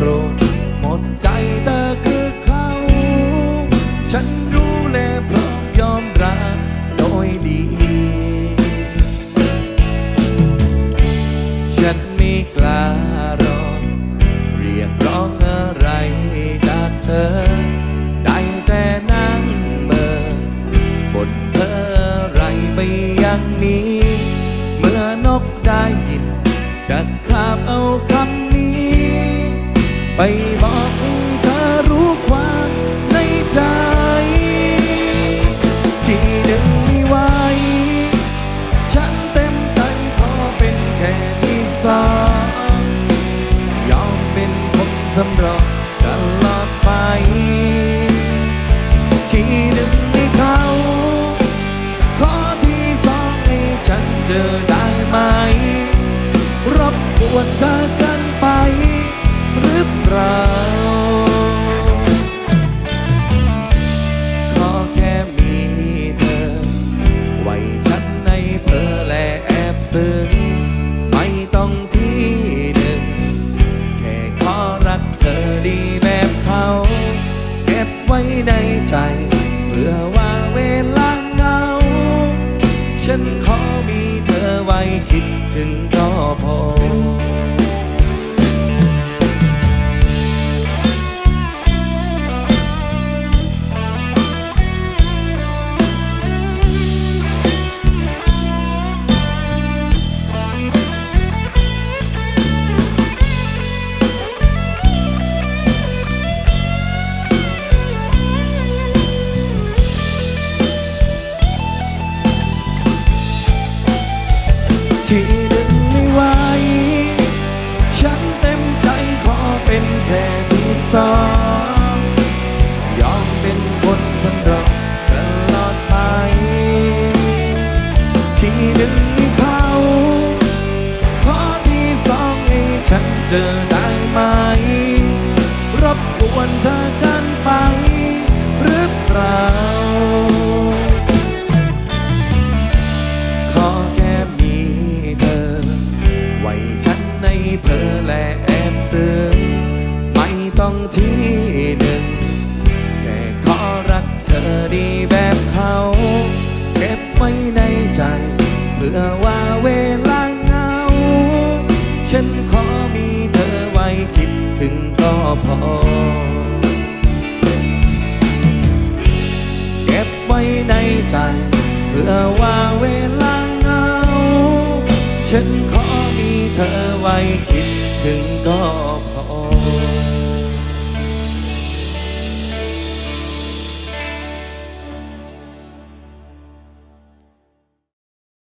โปรดหมดใจเธอคือเขา ฉันรู้และพร้อมยอมรับโดยดี ฉันไม่กล้ารอเรียกร้องอะไรจากเธอ ได้แต่นั่งเมื่อบนเธอไรไปอย่างนี้ เมื่อนกได้ยินจะคาบเอาคำนี้ ไปบอกให้เธอรู้ความในใจ ที่หนึ่งไม่ไหวฉันเต็มใจขอเป็นแค่ที่สอง ในใจเพื่อว่าเวลาเงา ฉันขอมีเธอไว้คิดถึงก็พอ เจอได้ไหม รบกวนเธอกันไปหรือเปล่า ขอแค่มีเธอ ไว้ฉันในเพลอและแอบซึ้งไม่ต้องที่หนึ่ง แค่ขอรักเธอดีแบบเขา เก็บไว้ในใจ เพื่อว่าเวลาเหงา ฉันขอ พอ เก็บไว้ในใจ เพื่อว่าเวลาเหงา ฉันขอมีเธอไว้คิดถึงก็